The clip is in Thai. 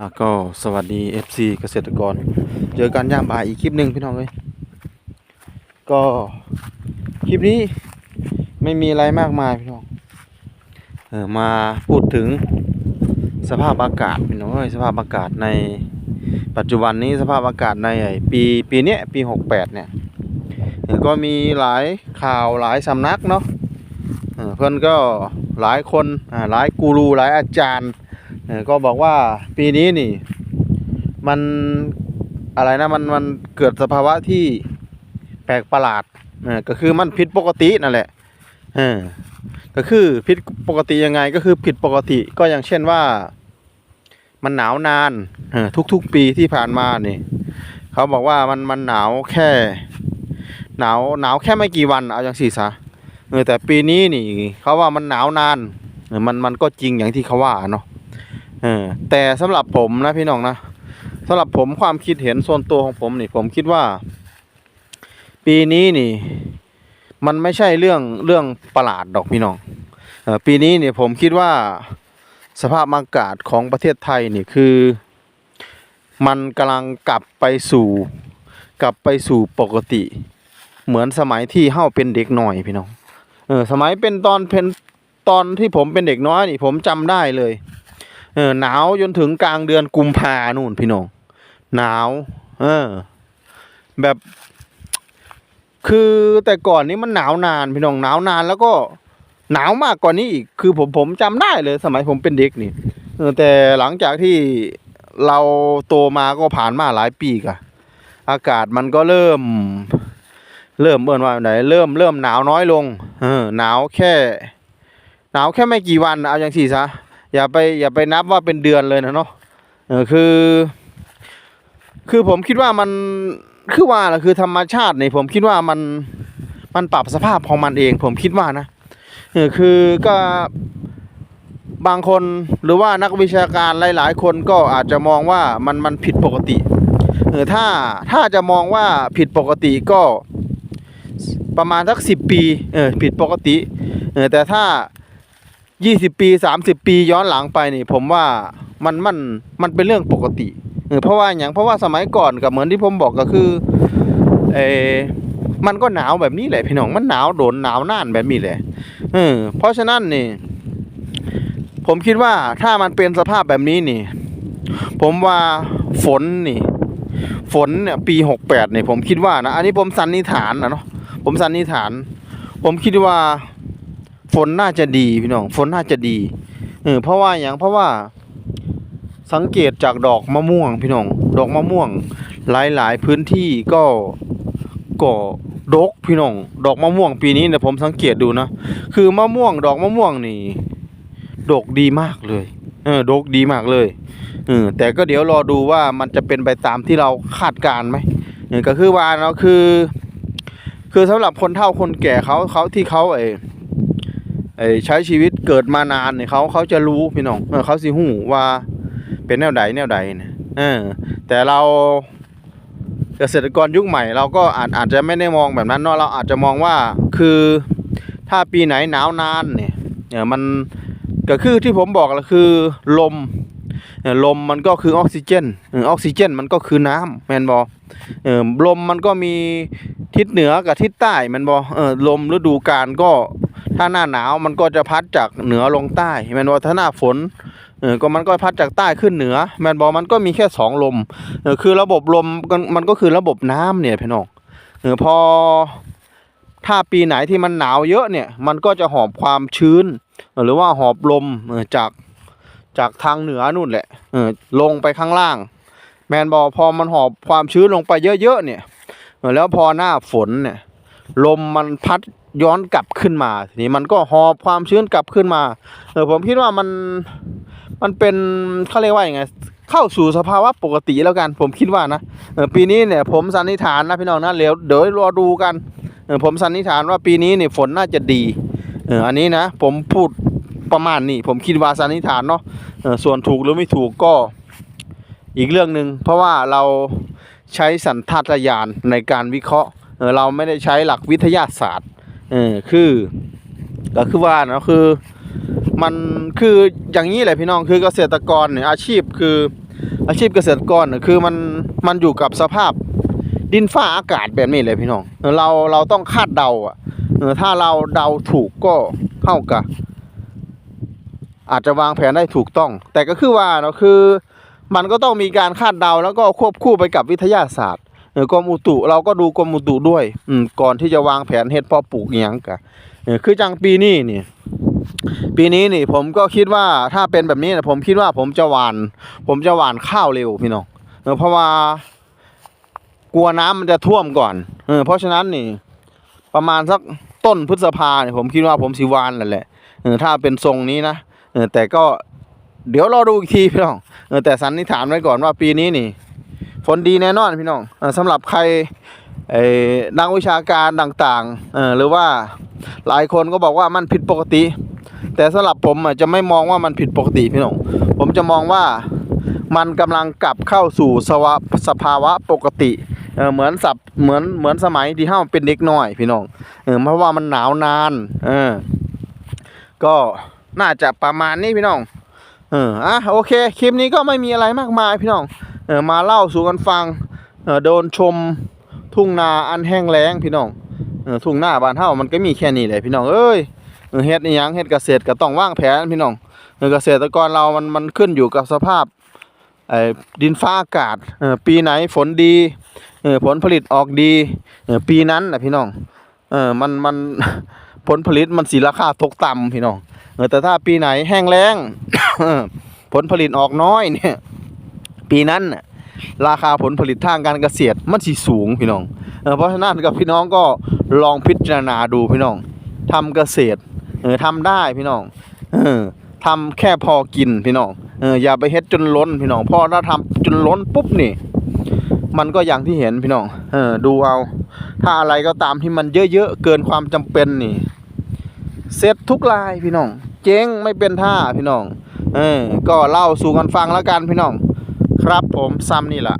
อะก็สวัสดี FC เกษตรกร เจอกันย่ามบ่ายอีกคลิปหนึ่งพี่น้องเลยก็คลิปนี้ไม่มีอะไรมากมายพี่น้องเออมาพูดถึงสภาพอากาศพี่น้องเอ้ยสภาพอากาศในปัจจุบันนี้สภาพอากาศในปีปีเนี้ยปีหกแปดเนี่ยก็มีหลายข่าวหลายสำนักเนาะเพื่อนก็หลายคนหลายกูรูหลายอาจารย์ ก็บอกว่าปีนี้นี่ มันอะไรนะมันมันเกิดสภาวะที่แปลกประหลาดก็คือมันผิดปกตินั่นแหละก็คือผิดปกติยังไงก็คือผิดปกติก็อย่างเช่นว่า มันหนาวนานทุกๆปีที่ผ่านมานี่เขาบอกว่ามันมันหนาวแค่ หนาวหนาวแค่ไม่กี่วันเอาอย่างสี่ซะเออแต่ปีนี้นี่เขาว่ามันหนาวนานมันมันก็จริงอย่างที่เขาว่าเนาะ ออแต่สำหรับผมนะพี่น้องนะสำหรับผมความคิดเห็นส่วนตัวของผมนี่ ผมคิดว่า ปีนี้นี่ มันไม่ใช่เรื่องเรื่องประหลาดดอกพี่น้องเออปีนี้นี่ผมคิดว่าสภาพอากาศของประเทศไทยนี่คือ มันกำลังกลับไปสู่ กลับไปสู่ปกติ เหมือนสมัยที่เฮาเป็นเด็กหน่อยพี่น้องเออสมัยเป็นตอนเป็นตอนที่ผมเป็นเด็กน้อยนี่ ผมจำได้เลย เออหนาวจนถึงกลางเดือนกุมภานู่นพี่น้องหนาว เออ แบบ คือแต่ก่อนนี้มันหนาวนานพี่น้องหนาวนานแล้วก็หนาวมากกว่านี้อีกคือผมผมจำได้เลยสมัยผมเป็นเด็กนี่เออแต่หลังจากที่เราโตมาก็ผ่านมาหลายปีกะอากาศมันก็เริ่ม เริ่มเมื่อว่าไหนเริ่มเริ่มหนาวน้อยลง เออหนาวแค่ หนาวแค่ไม่กี่วันเอาอย่างสี่ซะ อย่าไปอย่าไปนับว่าเป็นเดือนเลยนะเนาะเออคือ คือผมคิดว่ามันคือว่าล่ะคือธรรมชาตินี่ผมคิดว่ามันมันปรับสภาพของมันเอง ผมคิดว่านะเออคือก็บางคนหรือว่านักวิชาการหลาย ๆ คนก็อาจจะมองว่ามันมันผิดปกติเออถ้าถ้าจะมองว่าผิดปกติก็ประมาณสักสิบปีเออผิดปกติเออแต่ถ้า ยี่สิบปีสามสิบปีย้อนหลังไปนี่ ผมว่ามันมันมันเป็นเรื่องปกติเออเพราะว่าอย่างเพราะว่าสมัยก่อนกับเหมือนที่ผมบอกก็คือเออมันก็หนาวแบบนี้แหละพี่น้องมันหนาวโดนหนาวน่านแบบนี้แหละเออเพราะฉะนั้นนี่ ผมคิดว่าถ้ามันเป็นสภาพแบบนี้นี่ ผมว่าฝนนี่ ฝนเนี่ยปีหกแปดเนี่ยผมคิดว่านะอันนี้ผมสันนิษฐานนะเนาะผมสันนิษฐาน ผมคิดว่า ฝนน่าจะดีพี่น้องฝนน่าจะดีเออเพราะว่าอย่างเพราะว่า สังเกตจากดอกมะม่วงพี่น้องดอกมะม่วง หลายหลายๆพื้นที่ก็ก็ดกพี่น้องดอกมะม่วงปีนี้เนี่ยผมสังเกตดูนะคือมะม่วง ดอกมะม่วงนี่ดกดีมากเลยเออดกดีมากเลยเออแต่ก็เดี๋ยวรอดูว่ามันจะเป็นไปตามที่เราคาดการณ์ไหมเออก็คือว่าเนาะคือ คือสำหรับคนเฒ่าคนแก่เขาเขาที่เขาไออ ใช้ชีวิตเกิดมานานเนี่ยเขาเขาจะรู้พี่น้องเขาสิหูว่าเป็นแนวใดแนวใดนะเออแต่เราเกษตรกรยุคใหม่เราก็อาจอาจจะไม่ได้มองแบบนั้นเนาะเราอาจจะมองว่าคือถ้าปีไหนหนาวนานเนี่ยมันก็คือที่ผมบอกแหละคือลมลมมันก็คือออกซิเจนออกซิเจนมันก็คือน้ำแมนบอลมมันก็มีทิศเหนือกับทิศใต้แมนบอเออลมฤดูกาลก็ ถ้าหน้าหนาวมันก็จะพัดจากเหนือลงใต้แมนบอถ้าหน้าฝนเออก็มันก็พัดจากใต้ขึ้นเหนือ แมนบอมันก็มีแค่สองลมเออคือระบบลมมันก็คือระบบน้ำเนี่ยพี่น้องเออพอถ้าปีไหนที่มันหนาวเยอะเนี่ยมันก็จะหอบความชื้น หรือว่าหอบลมจากจากทางเหนือนู่นแหละเออลงไปข้างล่าง แมนบอพอมันหอบความชื้นลงไปเยอะๆเนี่ยแล้วพอหน้าฝนเนี่ยลมมันพัด ย้อนกลับขึ้นมาทีนี้มันก็หอบความชื้นกลับขึ้นมาเออผมคิดว่ามันมันเป็นเขาเรียกว่าอย่างไงเข้าสู่สภาวะปกติแล้วกันผมคิดว่านะเออปีนี้เนี่ยผมสันนิษฐานนะพี่น้องนะเดี๋ยวเดี๋ยวรอดูกันเออผมสันนิษฐานว่าปีนี้เนี่ยฝนน่าจะดีเอออันนี้นะผมพูดประมาณนี้ผมคิดว่าสันนิษฐานเนาะเออส่วนถูกหรือไม่ถูกก็อีกเรื่องหนึ่งเพราะว่าเราใช้สันทัตญาณในการวิเคราะห์เราไม่ได้ใช้หลักวิทยาศาสตร์ เออคือ ก็คือว่าเนาะคือ มันคืออย่างนี้แหละพี่น้องคือเกษตรกรเนี่ยอาชีพคืออาชีพเกษตรกรน่ะคือมันมันอยู่กับสภาพดินฟ้าอากาศแบบนี้เลยพี่น้อง เราเราต้องคาดเดาอะถ้าเราเดาถูกก็เท่ากับอาจจะวางแผนได้ถูกต้อง แต่ก็คือว่าเนาะคือ มันก็ต้องมีการคาดเดาแล้วก็ควบคู่ไปกับวิทยาศาสตร์ กรมอุตุเราก็ดูกรมอุตุด้วย อืมก่อนที่จะวางแผนเฮ็ดเพอปลูกอิหยังกะคือจังปีนี้นี่ ปีนี้นี่ ผมก็คิดว่าถ้าเป็นแบบนี้นะผมคิดว่าผมจะหวาน ผมจะหวานข้าวเร็วพี่น้องเออเพราะว่ากลัวน้ำมันจะท่วมก่อนเออเพราะฉะนั้นนี่ ประมาณสักต้นพฤษภาเนี่ยผมคิดว่าผมสิหวานนั่นแหละเออถ้าเป็นทรงนี้นะเออแต่ก็เดี๋ยวรอดูอีกทีพี่น้องเออแต่สันนิษฐานไว้ก่อนว่าปีนี้นี่ ฝนดีแน่นอนพี่น้องอสำหรับใครไอ้นักวิชาการต่างๆเออหรือว่าหลายคนก็บอกว่ามันผิดปกติ แต่สำหรับผมอะจะไม่มองว่ามันผิดปกติพี่น้องผมจะมองว่ามันกำลังกลับเข้าสู่สวสภาวะปกติเออเหมือนสับเหมือนเหมือนสมัยที่เฮาเป็นเด็กน้อยพี่น้องเออเพราะว่ามันหนาวนานเออก็น่าจะประมาณนี้พี่น้องเอออะโอเค คลิปนี้ก็ไม่มีอะไรมากมายพี่น้อง มาเล่าสู่กันฟังโดนชมทุ่งนาอันแห้งแล้งพี่น้องอทุ่งนาบ้านเฮามันก็มีแค่นี้แหละพี่น้องเอ้ยเฮ็ดอีหยังเฮ็ดเกษตรก็ต้องวางแผนพี่น้องเกษตรกรเรามันมันขึ้นอยู่กับสภาพไอ้ดินฟ้าอากาศอปีไหนฝนดีอผลผลิตออกดีอปีนั้นนะพี่น้องเออมันมันผลผลิตมันสิราคาตกต่ำพี่น้องเออแต่ถ้าปีไหนแห้งแล้งผลผลิตออกน้อยเนี่ย ปีนั้นราคาผลผลิตทางการเกษตรมันสิสูงพี่น้องเอเพราะฉะนั้นกับพี่น้องก็ลองพิจารณาดูพี่น้องทำเกษตรเออทำได้พี่น้องเออทำแค่พอกินพี่น้องเอออย่าไปเฮ็ดจนล้นพี่น้องเพอถ้าทำจนล้นปุ๊บนี่ มันก็อย่างที่เห็นพี่น้องเออดูเอา ถ้าอะไรก็ตามที่มันเยอะๆเกินความจำเป็นนี่เสร็จทุกลายพี่น้อง เจ๊งไม่เป็นท่าพี่น้องเออก็เล่าสู่กันฟังแล้วกันพี่น้อง ครับผมซ้ำนี่แหละ